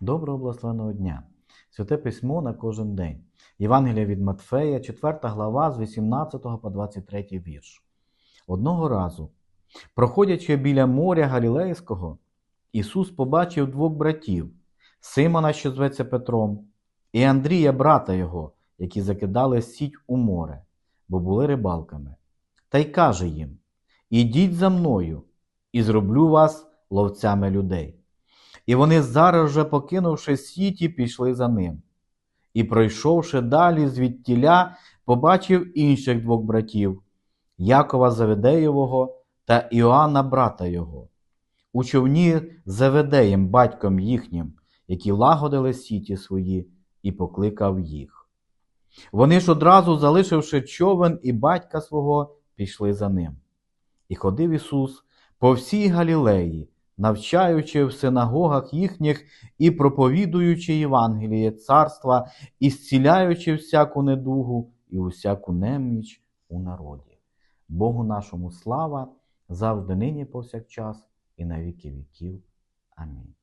Доброго благословеного дня! Святе письмо на кожен день. Євангелія від Матфея, 4 глава з 18 по 23 вірш. Одного разу, проходячи біля моря Галілейського, Ісус побачив двох братів Симона, що зветься Петром, і Андрія, брата його, які закидали сіть у море, бо були рибалками. Та й каже їм: Ідіть за мною, і зроблю вас ловцями людей. І вони зараз же, покинувши сіті, пішли за ним. І, пройшовши далі звідтіля, побачив інших двох братів Якова Заведеєвого та Іоанна, брата його, у човні Заведеєм, батьком їхнім, які лагодили сіті свої, і покликав їх. Вони ж одразу, залишивши човен і батька свого, пішли за ним. І ходив Ісус по всій Галілеї, навчаючи в синагогах їхніх і проповідуючи Євангеліє царства, і зціляючи всяку недугу і усяку неміч у народі. Богу нашому слава завжди нині повсякчас і на віки віків. Амінь.